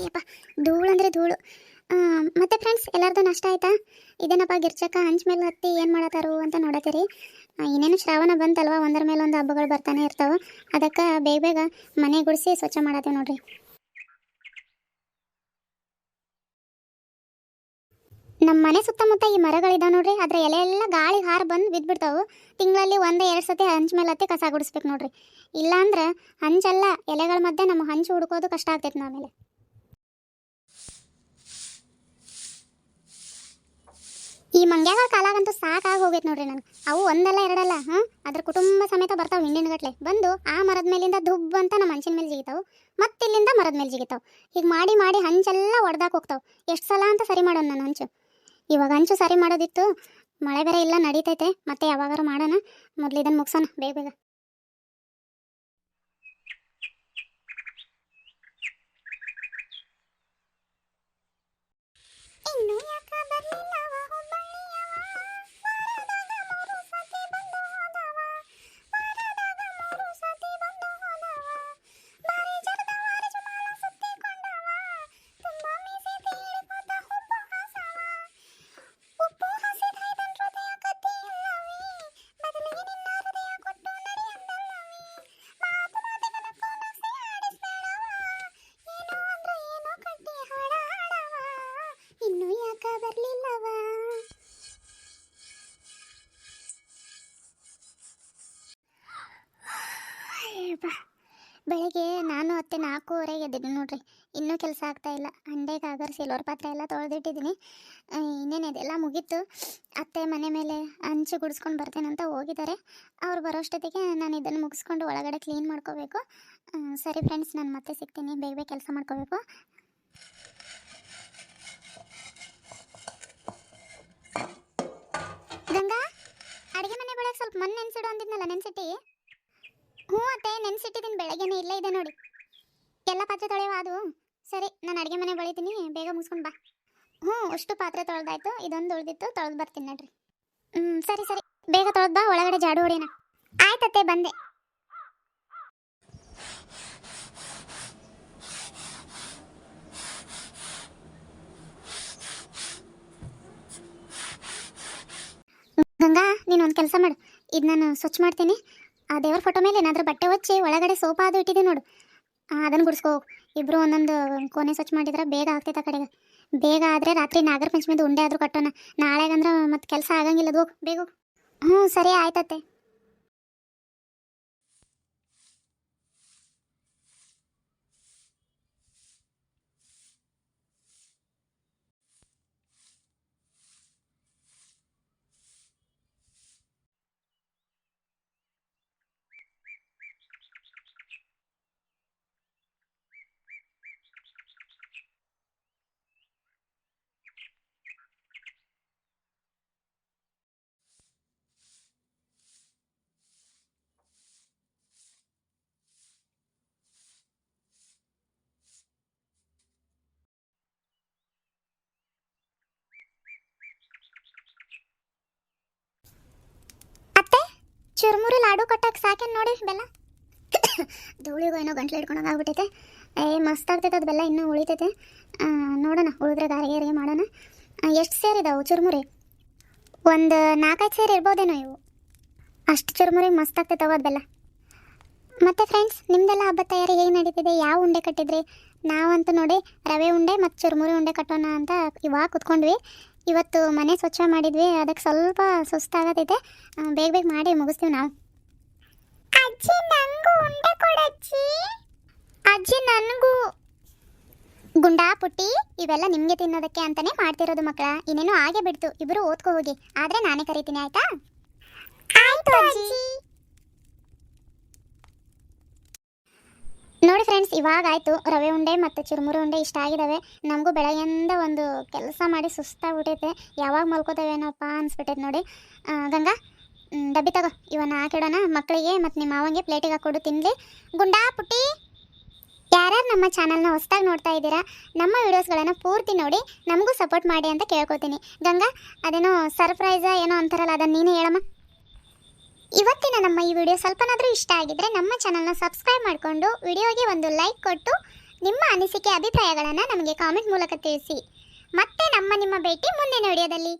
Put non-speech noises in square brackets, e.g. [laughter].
ಅಯ್ಯಪ್ಪ ಧೂಳು ಅಂದರೆ ಧೂಳು. ಮತ್ತೆ ಫ್ರೆಂಡ್ಸ್ ಎಲ್ಲರದು ನಷ್ಟ ಆಯ್ತಾ? ಇದೇನಪ್ಪ ಗಿರ್ಚಕ್ಕ ಹಂಚ ಮೇಲೆ ಹತ್ತಿ ಏನು ಮಾಡತ್ತಾರು ಅಂತ ನೋಡತ್ತೀರಿ. ಇನ್ನೇನು ಶ್ರಾವಣ ಬಂತಲ್ವ? ಒಂದರ ಮೇಲೆ ಒಂದು ಹಬ್ಬಗಳು ಬರ್ತಾನೆ ಇರ್ತಾವೆ. ಅದಕ್ಕೆ ಬೇಗ ಬೇಗ ಮನೆ ಗುಡಿಸಿ ಸ್ವಚ್ಛ ಮಾಡತ್ತೀವಿ ನೋಡ್ರಿ. ನಮ್ಮ ಮನೆ ಸುತ್ತಮುತ್ತ ಈ ಮರಗಳಿದಾವೆ ನೋಡ್ರಿ. ಅದ್ರ ಎಲೆ ಎಲ್ಲ ಗಾಳಿ ಹಾರ ಬಂದು ಬಿದ್ದುಬಿಡ್ತಾವೆ ತಿಂಗಳಲ್ಲಿ ಒಂದು ಎರಡು ಸತಿ ಹಂಚ ಮೇಲೆ ಹತ್ತಿ ಕಸ ಗುಡಿಸ್ಬೇಕು ನೋಡ್ರಿ. ಇಲ್ಲಾಂದ್ರೆ ಹಂಚಲ್ಲ ಎಲೆಗಳ ಮಧ್ಯೆ ನಮ್ಮ ಹಂಚು ಹುಡುಕೋದು ಕಷ್ಟ ಆಗ್ತೈತೆ ಆಮೇಲೆ ಈ ಮಂಗ್ಯಾಗಳ ಕಾಲಾಗಂತೂ ಸಾಕಾಗಿ ಹೋಗೈತೆ ನೋಡ್ರಿ ನನಗೆ. ಅವು ಒಂದಲ್ಲ ಎರಡಲ್ಲ, ಹಾಂ? ಅದ್ರ ಕುಟುಂಬ ಸಮೇತ ಬರ್ತಾವೆ ಹಿಂಡಿನಗಟ್ಲೆ ಬಂದು ಆ ಮರದ ಮೇಲಿಂದ ದುಬ್ ಅಂತ ನಮ್ಮ ಹಂಚಿನ ಮೇಲೆ ಜಿಗಿತಾವು. ಮತ್ತೆ ಇಲ್ಲಿಂದ ಮರದ ಮೇಲೆ ಜಿಗಿತಾವು. ಹೀಗೆ ಮಾಡಿ ಮಾಡಿ ಹಂಚೆಲ್ಲ ಒಡ್ದಾಕ್ ಹೋಗ್ತಾವೆ. ಎಷ್ಟು ಸಲ ಅಂತ ಸರಿ ಮಾಡೋಣ ನಾನು ಹಂಚು. ಇವಾಗ ಹಂಚು ಸರಿ ಮಾಡೋದಿತ್ತು. ಮಳೆ ಬೇರೆ ಇಲ್ಲ, ನಡೀತೈತೆ. ಮತ್ತೆ ಯಾವಾಗಾರು ಮಾಡೋಣ. ಮೊದ್ಲು ಇದನ್ನು ಮುಗ್ಸೋಣ. ಬೇಗ ಬೇಗ. ಇನ್ನು ಯಾಕ ಬರ್ಲಿಲ್ಲವ ಬೆಳಗ್ಗೆ ನಾನು ಅತ್ತೆ ನಾಲ್ಕೂವರೆಗೆ ಎದ್ದಿದ್ದೀನಿ ನೋಡ್ರಿ. ಇನ್ನೂ ಕೆಲಸ ಆಗ್ತಾ ಇಲ್ಲ. ಹಂಡೆಗೆ ಆಗರ್ ಸಿಲ್ವರ್ ಪಾತ್ರೆ ಎಲ್ಲ ತೊಳೆದಿಟ್ಟಿದ್ದೀನಿ. ಇನ್ನೇನು ಇದೆಲ್ಲ ಮುಗೀತು. ಅತ್ತೆ ಮನೆ ಮೇಲೆ ಹಂಚು ಗುಡಿಸ್ಕೊಂಡು ಬರ್ತೇನಂತ ಹೋಗಿದ್ದಾರೆ. ಅವ್ರು ಬರೋಷ್ಟೊತ್ತಿಗೆ ನಾನು ಇದನ್ನು ಮುಗಿಸ್ಕೊಂಡು ಒಳಗಡೆ ಕ್ಲೀನ್ ಮಾಡ್ಕೋಬೇಕು. ಸರಿ ಫ್ರೆಂಡ್ಸ್ ನಾನು ಮತ್ತೆ ಸಿಗ್ತೀನಿ. ಬೇಗ ಬೇಗ ಕೆಲಸ ಮಾಡ್ಕೋಬೇಕು. ಗಂಗಾ, ಅಡುಗೆ ಮನೆ ಬೆಳಗ್ಗೆ ಸ್ವಲ್ಪ ಮಣ್ಣು ನೆನ್ಸಿಡು ಅಂದಿದ್ನಲ್ಲ ನೆನ್ಸಿಟ್ಟಿ? ಹ್ಞೂ ಅತ್ತೆ ನೆನ್ಸಿಟ್ಟಿದ್ದೀನಿ ಬೆಳಗ್ಗೆನೇ ಇಲ್ಲೇ ಇದೆ ನೋಡಿ. ಎಲ್ಲ ಪಾತ್ರೆ ತೊಳೆಯುವ, ಅದು. ಸರಿ, ನಾನು ಅಡುಗೆ ಮನೆ ಬಳಿತೀನಿ, ಬೇಗ ಮುಗಿಸ್ಕೊಂಡು ಬಾ. ಹ್ಞೂ, ಅಷ್ಟು ಪಾತ್ರೆ ತೊಳೆದಾಯ್ತು, ಇದೊಂದು ಉಳಿದಿತ್ತು, ತೊಳೆದು ಬರ್ತೀನಿ ನೋಡ್ರಿ. ಹ್ಞೂ ಸರಿ ಸರಿ, ಬೇಗ ತೊಳೆದು ಬಾ, ಒಳಗಡೆ ಜಾಡು ಹೊಡಿಯೋಣ. ಆಯ್ತತ್ತೆ ಬಂದೆ. ಗಂಗಾ ನೀನು ಒಂದು ಕೆಲಸ ಮಾಡು. ಇದು ನಾನು ಸ್ವಚ್ಛ ಮಾಡ್ತೀನಿ. ಆ ದೇವ್ರ ಫೋಟೋ ಮೇಲೆ ಏನಾದರೂ ಬಟ್ಟೆ ಒಚ್ಚಿ ಒಳಗಡೆ ಸೋಫಾ ಅದು ಇಟ್ಟಿದೆ ನೋಡು. ಅದನ್ನು ಗುಡಿಸ್ಕೋ. ಇಬ್ಬರು ಒಂದೊಂದು ಕೋಣೆ ಸ್ವಚ್ಛ ಮಾಡಿದ್ರೆ ಬೇಗ ಆಗ್ತೈತೆ ಕಡೆಗೆ. ಬೇಗ ಆದರೆ ರಾತ್ರಿ ನಾಗರ ಪಂಚಮಿದು ಉಂಡೆ ಆದರೂ ಕಟ್ಟೋಣ. ನಾಳೆಗಂದ್ರೆ ಮತ್ತೆ ಕೆಲಸ ಆಗಂಗಿಲ್ಲ. ಹೋಗು, ಬೇಗ ಹ್ಞೂ ಸರಿ, ಆಯ್ತತ್ತೆ ಅತ್ತೆ ಚುರುಮುರಿ ಲಾಡು ಕಟ್ಟಕ್ಕೆ ಸಾಕೇನು ನೋಡಿ, ಬೆಲ್ಲ. [coughs] ಧೂಳಿಗೂ ಏನೋ ಗಂಟ್ಲು ಆಗ್ಬಿಟ್ಟೈತೆ ಏ, ಮಸ್ತ್ ಆಗ್ತೈತೆ ಅದು ಬೆಲ್ಲ, ಇನ್ನೂ ಉಳಿತೈತೆ. ನೋಡೋಣ, ಉಳಿದ್ರೆ ಗಾರಿಗೆ ಗೇರಿ ಮಾಡೋಣ. ಎಷ್ಟು ಸೇರಿದಾವು ಚುರುಮುರಿ? ಒಂದು ನಾಲ್ಕೈದು ಸೇರಿ ಇರ್ಬೋದೇನೋ ಇವು? ಅಷ್ಟು ಚುರುಮುರಿ ಮಸ್ತ್ ಆಗ್ತೈತವ ಅದು ಬೆಲ್ಲ. ಮತ್ತೆ ಫ್ರೆಂಡ್ಸ್ ನಿಮ್ದೆಲ್ಲ ಹಬ್ಬ ತಯಾರಿ ಹೇಗೆ ನಡೀತಿದೆ? ಯಾವ ಉಂಡೆ ಕಟ್ಟಿದ್ರಿ? ನಾವಂತೂ ನೋಡಿ, ರವೆ ಉಂಡೆ ಮತ್ತು ಚುರುಮುರಿ ಉಂಡೆ ಕಟ್ಟೋಣ ಅಂತ ಇವಾಗ ಕುತ್ಕೊಂಡ್ವಿ. ಇವತ್ತು ಮನೆ ಸ್ವಚ್ಛ ಮಾಡಿದ್ವಿ ಅದಕ್ಕೆ ಸ್ವಲ್ಪ ಸುಸ್ತಾಗತೈತೆ. ಬೇಗ ಬೇಗ ಮಾಡಿ ಮುಗಿಸ್ತೀವಿ ನಾವು. ಅಜ್ಜಿ ನಂಗೂ ಉಂಡೆ ಕೊಡಜ್ಜಿ ಅಜ್ಜಿ. ನನಗೂ. ಗುಂಡಾ ಪುಟ್ಟಿ ಇವೆಲ್ಲ ನಿಮಗೆ ತಿನ್ನೋದಕ್ಕೆ ಅಂತಲೇ ಮಾಡ್ತಿರೋದು ಮಕ್ಕಳ. ಇನ್ನೇನು ಹಾಗೆ ಬಿಡ್ತು. ಇಬ್ಬರು ಓದ್ಕೋ ಹೋಗಿ. ಆದರೆ ನಾನೇ ಕರಿತೀನಿ ಆಯ್ತಾ? ಆಯಿತು ಅಜ್ಜಿ. ನೋಡಿ ಫ್ರೆಂಡ್ಸ್ ಇವಾಗ ಆಯ್ತು. ರವೆ ಉಂಡೆ ಮತ್ತು ಚುರುಮುರು ಉಂಡೆ ಇಷ್ಟ ಆಗಿದಾವೆ. ನಮಗೂ ಬೆಳಗ್ಗೆಯಿಂದ ಒಂದು ಕೆಲಸ ಮಾಡಿ ಸುಸ್ತಾಗ್ಬಿಟ್ಟೈತೆ ಯಾವಾಗ ಮಲ್ಕೋತೇವೇನಪ್ಪ ಅನ್ಸ್ಬಿಟ್ಟೈತೆ ನೋಡಿ. ಗಂಗಾ ಡಬ್ಬಿ ತಗೋ. ಇವನ್ನ ಹಾಕಿಡೋಣ. ಮಕ್ಕಳಿಗೆ ಮತ್ತು ನಿಮ್ಮ ಮಾವಂಗೆ ಪ್ಲೇಟಿಗೆ ಹಾಕೊಡು ತಿನ್ಲಿ. ಗುಂಡಾ ಪುಟ್ಟಿ! ಯಾರ್ಯಾರು ನಮ್ಮ ಚಾನಲ್ನ ಹೊಸ್ದಾಗಿ ನೋಡ್ತಾ ಇದ್ದೀರಾ, ನಮ್ಮ ವೀಡಿಯೋಸ್ಗಳನ್ನು ಪೂರ್ತಿ ನೋಡಿ. ನಮಗೂ ಸಪೋರ್ಟ್ ಮಾಡಿ ಅಂತ ಕೇಳ್ಕೊತೀನಿ. ಗಂಗಾ, ಅದೇನೋ ಸರ್ಪ್ರೈಸ ಏನೋ ಅಂತಾರಲ್ಲ, ಅದನ್ನು ನೀನೇ ಹೇಳಮ್ಮ. ಇವತ್ತಿನ ನಮ್ಮ ಈ ವಿಡಿಯೋ ಸ್ವಲ್ಪನಾದರೂ ಇಷ್ಟ ಆಗಿದ್ರೆ ನಮ್ಮ ಚಾನಲ್ನ ಸಬ್ಸ್ಕ್ರೈಬ್ ಮಾಡಿಕೊಂಡು ವಿಡಿಯೋಗೆ ಒಂದು ಲೈಕ್ ಕೊಟ್ಟು ನಿಮ್ಮ ಅನಿಸಿಕೆ, ಅಭಿಪ್ರಾಯಗಳನ್ನು ನಮಗೆ ಕಾಮೆಂಟ್ ಮೂಲಕ ತಿಳಿಸಿ. ಮತ್ತೆ ನಮ್ಮ ನಿಮ್ಮ ಭೇಟಿ ಮುಂದಿನ ವಿಡಿಯೋದಲ್ಲಿ.